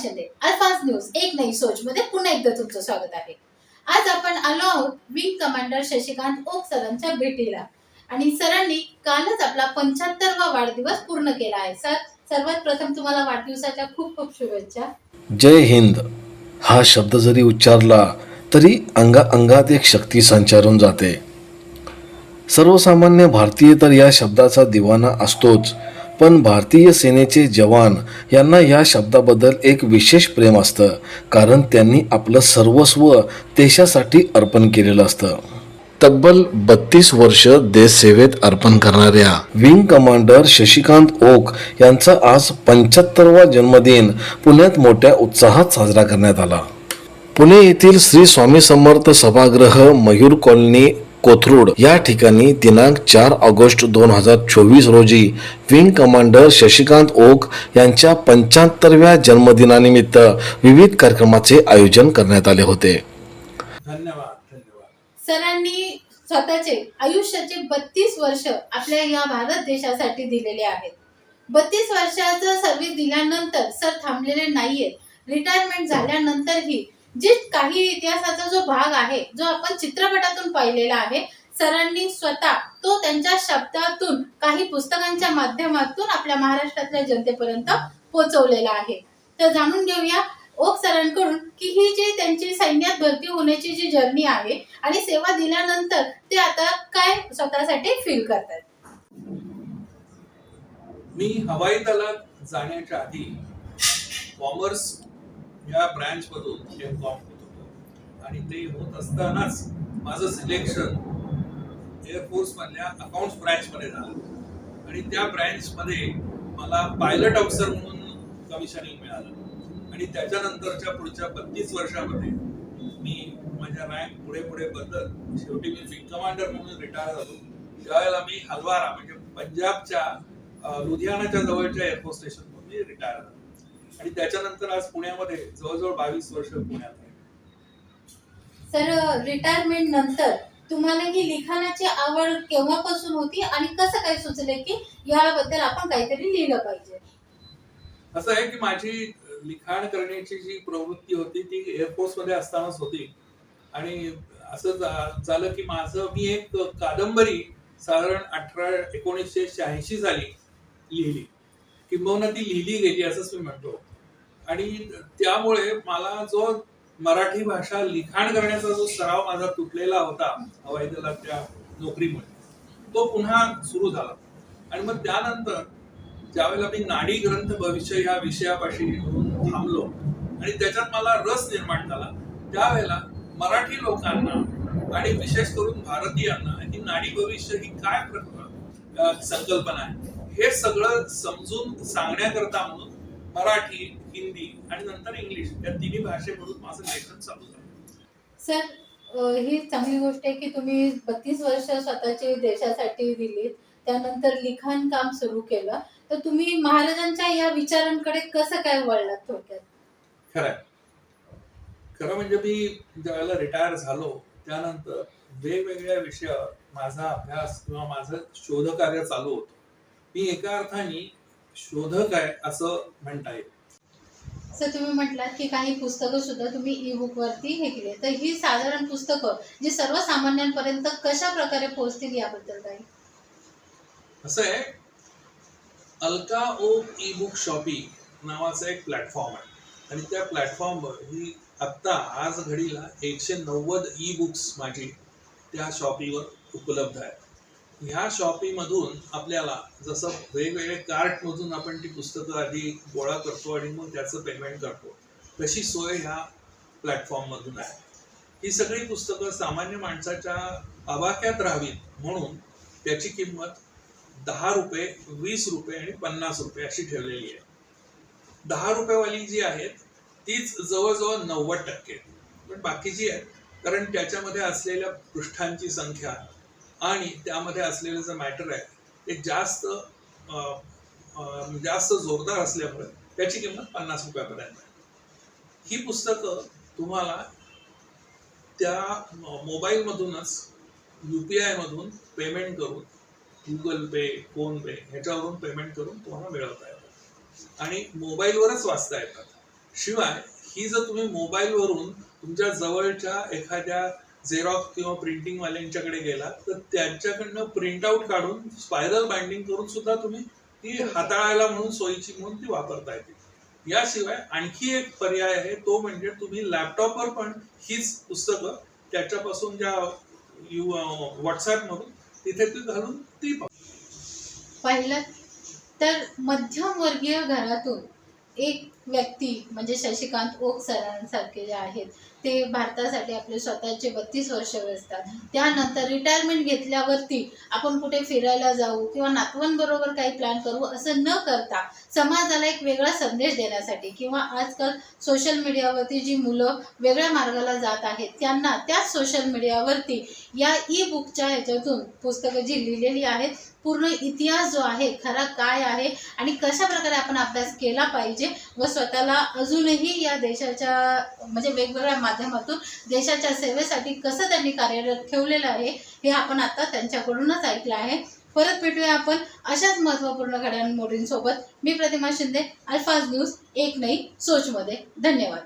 भाषणे अल्फान्स न्यूज एक नई सोच मध्ये पुन्हा एकदा तुमचं स्वागत आहे. आज आपण आलो आहोत विंग कमांडर शशिकांत ओक सरांच्या भेटीला. आणि सरांनी कालच आपला पंच्याहत्तरवा वाढदिवस पूर्ण केला आहे. सर सर्वात प्रथम तुम्हाला वाढदिवसाच्या खूप खूप शुभेच्छा. जय हिंद. हा शब्द जरी उच्चारला तरी अंगा अंगात एक शक्ती संचारून जाते. सर्वसामान्य भारतीय तर या शब्दाचा दिवाना असतोच. पण भारतीय सेनेचे जवान यांना या शब्दाबद्दल एक विशेष प्रेम असतं कारण त्यांनी आपलं सर्वस्व देशासाठी अर्पण केलेलं असतं. तब्बल बत्तीस वर्ष देशसेवेत अर्पण करणाऱ्या विंग कमांडर शशिकांत ओक यांचा आज पंच्याहत्तरवा जन्मदिन पुण्यात मोठ्या उत्साहात साजरा करण्यात आला. पुणे येथील श्री स्वामी समर्थ सभागृह मयूर कॉलनी कोथरूड. या ठिकाणी दिनांक चार ऑगस्ट दोन हजार चोवीस रोजी विंग कमांडर शशिकांत ओक यांच्या पंच्याहत्तरव्या जन्मदिनानिमित्त विविध कार्यक्रमाचे आयोजन करण्यात आले होते. धन्यवाद धन्यवाद. सरांनी स्वतःचे आयुष्याचे बत्तीस वर्ष आपल्या या भारत देशासाठी दिलेले आहेत. बत्तीस वर्षाचं सर्व्हिस दिल्यानंतर सर थांबलेले नाहीयेत. रिटायरमेंट झाल्यानंतरही जे काही इतिहासाचा जो भाग आहे जो आपण चित्रपटातून पाहिलेला आहे सरांनी स्वतः तो त्यांच्या शब्दातून काही पुस्तकांच्या माध्यमातून आपल्या महाराष्ट्रातल्या जनतेपर्यंत पोहोचवलेला आहे. तर जाणून घेऊया ओक सरांकडून की ही जी त्यांची सैन्यात भरती होण्याची जी जर्नी आहे आणि सेवा दिल्यानंतर ते आता काय स्वतःसाठी फील करतात? मी हवाई दलात जाण्याच्या आधी कॉमर्स या ब्रँच मधून एम कॉम होत होतो. आणि ते होत असतानाच माझं सिलेक्शन एअरफोर्स मधल्या अकाउंट्स ब्रँच मध्ये झालं. आणि त्या ब्रँच मध्ये मला पायलट ऑफिसर म्हणून कमिशनिंग मिळालं. आणि त्याच्यानंतरच्या पुढच्या बत्तीस वर्षामध्ये मी माझ्या रँक पुढे पुढे बदलत शेवटी मी विंग कमांडर म्हणून रिटायर झालो. त्यावेळेला मी हलवारा म्हणजे पंजाबच्या लुधियानाच्या जवळच्या एअरफोर्स स्टेशन मी रिटायर झालो. आणि त्याच्यानंतर आज पुण्यामध्ये जवळजवळ बावीस वर्ष पुण्यात आहे. सर रिटायरमेंट नंतर तुम्हाला ही लिखाणाची आवड केव्हापासून होती आणि कसं काय सुचले की याबद्दल आपण काहीतरी लिहिलं पाहिजे? असं आहे की माझी लिखाण करण्याची जी प्रवृत्ती होती ती एअरफोर्समध्ये असतानाच होती. आणि असं झालं की माझं मी एक कादंबरी साधारण अठरा एकोणीसशे शहाऐंशी साली लिहिली. किंबहुना ती लिहिली गेली असंच मी म्हणतो. आणि त्यामुळे मला जो मराठी भाषा लिखाण करण्याचा जो सराव माझा तुटलेला होता हवाई दलाच्या नोकरीमुळे तो पुन्हा सुरू झाला. आणि मग त्यानंतर ज्यावेळेला मी नाडी ग्रंथ भविष्य या विषयापाशी थांबलो आणि त्याच्यात मला रस निर्माण झाला त्यावेळेला मराठी लोकांना आणि विशेष करून भारतीयांना ही नाडी भविष्य ही काय संकल्पना आहे हे सगळं समजून सांगण्याकरता म्हणून मराठी हिंदी आणि नंतर इंग्लिश या तिन्ही भाषेमधून माझं लेखन चालू झालं. सर ही चांगली गोष्ट आहे की तुम्ही बत्तीस वर्ष स्वतःची देशासाठी दिलीत त्यानंतर लिखाण काम सुरू केलं. तर तुम्ही महाराजांच्या या विचारांकडे कसं काय वळलात थोडक्यात? खरंय. खरं म्हणजे मी ज्यावेळेला रिटायर झालो त्यानंतर वेगवेगळ्या विषयावर माझा अभ्यास किंवा माझं शोधकार्य चालू होतं. मी एका अर्थाने शोधक आहे असं म्हणता येईल. सर तुम्ही म्हटलात की काही पुस्तकं सुद्धा तुम्ही ई बुक वरती हे केले तर ही साधारण पुस्तकं जी सर्वसामान्यांपर्यंत कशा प्रकारे पोहोचतील याबद्दल काही? असं आहे Alka O E book shoppy नावाचा एक प्लॅटफॉर्म आहे. आणि त्या प्लॅटफॉर्मवर ही आत्ता आज घडीला एकशे नव्वद ई बुक्स माझी त्या शॉपीवर उपलब्ध आहेत. ह्या शॉपिंगमधून आपल्याला जसं वेगवेगळे कार्टमधून आपण ती पुस्तकं आधी गोळा करतो आणि मग त्याचं पेमेंट करतो तशी सोय ह्या प्लॅटफॉर्ममधून आहे. ही सगळी पुस्तकं सामान्य माणसाच्या आवाक्यात राहावीत म्हणून त्याची किंमत दहा रुपये वीस रुपये आणि पन्नास रुपये अशी ठेवलेली आहे. दहा रुपयेवाली जी आहेत तीच जवळजवळ नव्वद टक्के. पण बाकीची आहेत कारण त्याच्यामध्ये असलेल्या पृष्ठांची संख्या आणि त्यामध्ये असलेलं जे मॅटर आहे ते जास्त जास्त जोरदार असल्यामुळे त्याची किंमत पन्नास रुपयापर्यंत आहे. ही पुस्तकं तुम्हाला त्या मोबाईलमधूनच यू पी आयमधून पेमेंट करून गुगल पे फोन पे ह्याच्यावरून पेमेंट करून तुम्हाला मिळवता येतात आणि मोबाईलवरच वाचता येतात. शिवाय ही जर तुम्ही मोबाईलवरून तुमच्या जवळच्या एखाद्या झेरॉक्स किंवा प्रिंटिंग वाल्यांच्याकडे गेला तर त्यांच्याकडनं प्रिंट आउट काढून स्पायरल बाइंडिंग करून सुद्धा तुम्ही ती हाताळायला म्हणून सोयीची म्हणून ती वापरता येते याशिवाय आणखी एक पर्याय आहे तो म्हणजे तुम्ही लॅपटॉपवर पण हीच पुस्तकं त्याच्यापासून ज्या यू व्हॉट्सॲपमधून तिथे ती घालून ती पाहू. पाहिलं? तर मध्यमवर्गीय घरातून एक व्यक्ती म्हणजे शशिकांत ओक सरांसारखे जे आहेत ते भारतासाठी आपले स्वतःचे बत्तीस वर्ष असतात त्यानंतर रिटायरमेंट घेतल्यावरती आपण कुठे फिरायला जाऊ किंवा नातवांबरोबर काही प्लॅन करू असं न करता समाजाला एक वेगळा संदेश देण्यासाठी किंवा आजकाल सोशल मीडियावरती जी मुलं वेगळ्या मार्गाला जात आहेत त्यांना त्याच सोशल मीडियावरती या ई बुकच्या ह्याच्यातून पुस्तकं जी लिहिलेली आहेत पूर्ण इतिहास जो आहे खरा काय आहे आणि कशा प्रकारे आपण अभ्यास केला पाहिजे व स्वतःला अजूनही या देशाच्या म्हणजे वेगवेगळ्या माध्यमातून देशाच्या सेवेसाठी कसं त्यांनी कार्यरत ठेवलेलं आहे हे आपण आता त्यांच्याकडूनच ऐकलं आहे. परत भेटूया आपण अशाच महत्त्वपूर्ण घडामोडींसोबत. मी प्रतिमा शिंदे अल्फाज न्यूज एक नाही सोचमध्ये. धन्यवाद.